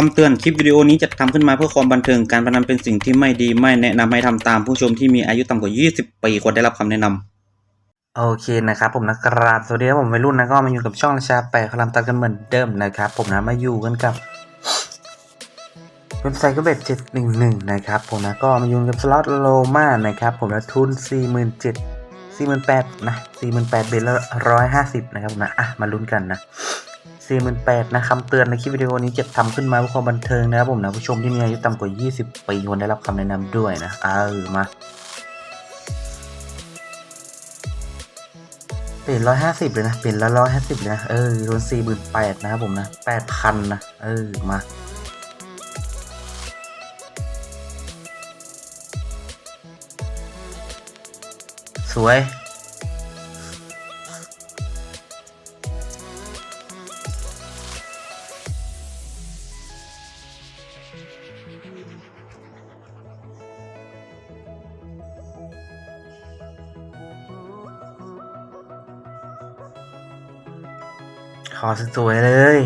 คำเตือนคลิปวิดีโอนี้จะทำขึ้นมาเพื่อความบันเทิงการพนันเป็นสิ่งที่ไม่ดีไม่แนะนำให้ทำตามผู้ชมที่มีอายุต่ำกว่า 20 ปีควรได้รับคำแนะนำโอเคนะครับผมนะครับสวัสดีครับผมวัยรุ่นนะก็มาอยู่กับช่องชาแปดคลำตัดกันเหมือนเดิมนะครับผมนะมาอยู่กันกับเว็บไซต์ก็เบ็ดเจ็ดหนึ่งหนึ่งนะครับผมนะก็มาอยู่กับสล็อตโลมานะครับผมนะทุนสี่หมื่นเจ็ดสี่หมื่นแปดนะสี่หมื่นแปดเบ็ดละร้อยห้าสิบนะครับผมนะอะมาลุ้นกันนะ 48,000นะคำเตือนในคลิปวิดีโอนี้จะทำขึ้นมาเพื่อความบันเทิงนะครับผมนะผู้ชมที่มีอายุต่ำกว่า 20 ปีควรได้รับคำแนะนำด้วยนะเออมาเปลี่ยนร้อยห้าสิบเลยนะเปลี่ยนละร้อยห้าสิบเลยนะเออรวมสี่หมื่นแปดนะครับผมนะแปดพันนะเออมาสวย ขอสวยๆเลย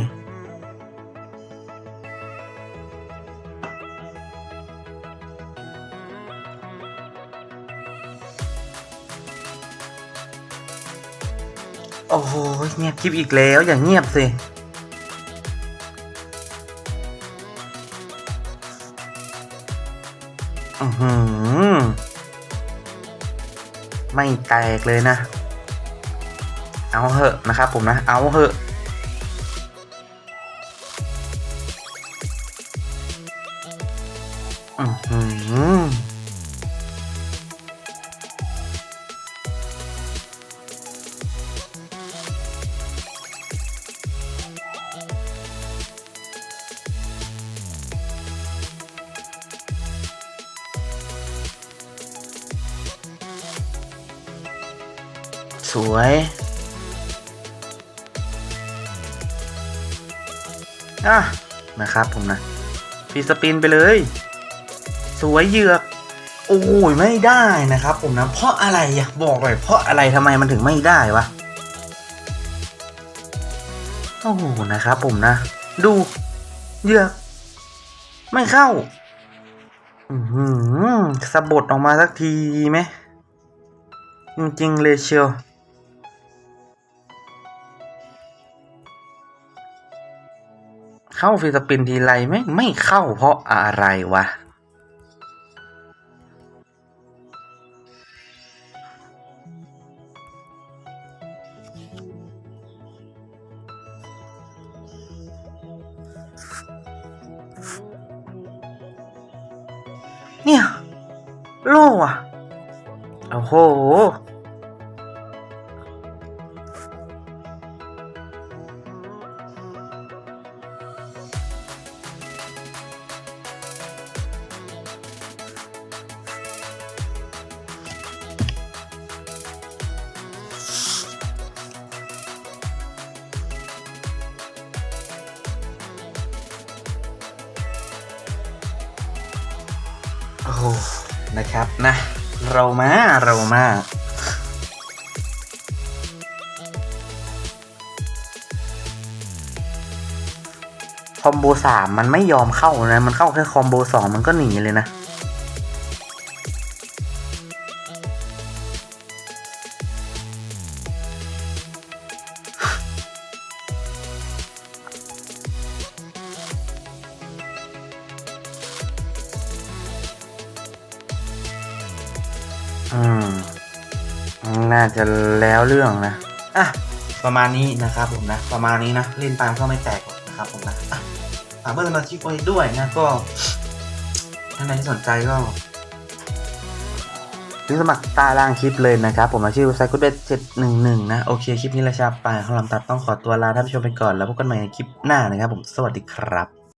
โอ้โห เงียบคลิปอีกแล้ว อย่างเงียบสิอือหือ ไม่แตกเลยนะ เอาเหอะนะครับผมนะ เอาเหอะ อือหือสวยอะนะครับผมนะฟีสปินไปเลย สวยเหยือก โอ้ยไม่ได้นะครับผมนะ เพราะอะไรอะบอกหน่อยเพราะอะไรทำไมมันถึงไม่ได้วะโอ้โหนะครับผมนะ ดูเหยือก ไม่เข้าอือหือสะบดออกมาสักทีไหมจริงๆเลยเชียวเข้าฟิลิปปินส์ทีไรไม่ไม่เข้าเพราะอะไรวะ เนี่ย โล่อะโอ้โห โอ้นะครับนะเรามาเรามาคอมโบสามมันไม่ยอมเข้านะ มันเข้าแค่คอมโบสองมันก็หนีเลยนะ อืม น่าจะแล้วเรื่องนะ อะ ประมาณนี้นะครับผมนะ ประมาณนี้นะ เล่นไปก็ไม่แตกหรอกนะครับผมนะอะฝากเพื่อนสมาชิกไว้ด้วยนะก็ท่านใดที่สนใจก็ลิงก์สมัครใต้ล่างคลิปเลยนะครับ ผมมาชื่อเว็บไซต์กุดเบสเจ็ดหนึ่งหนึ่งนะ โอเค คลิปนี้ราชาปลายขอลำตัดต้องขอตัวลาท่านผู้ชมไปก่อน แล้วพบกันใหม่ในคลิปหน้านะครับผมสวัสดีครับ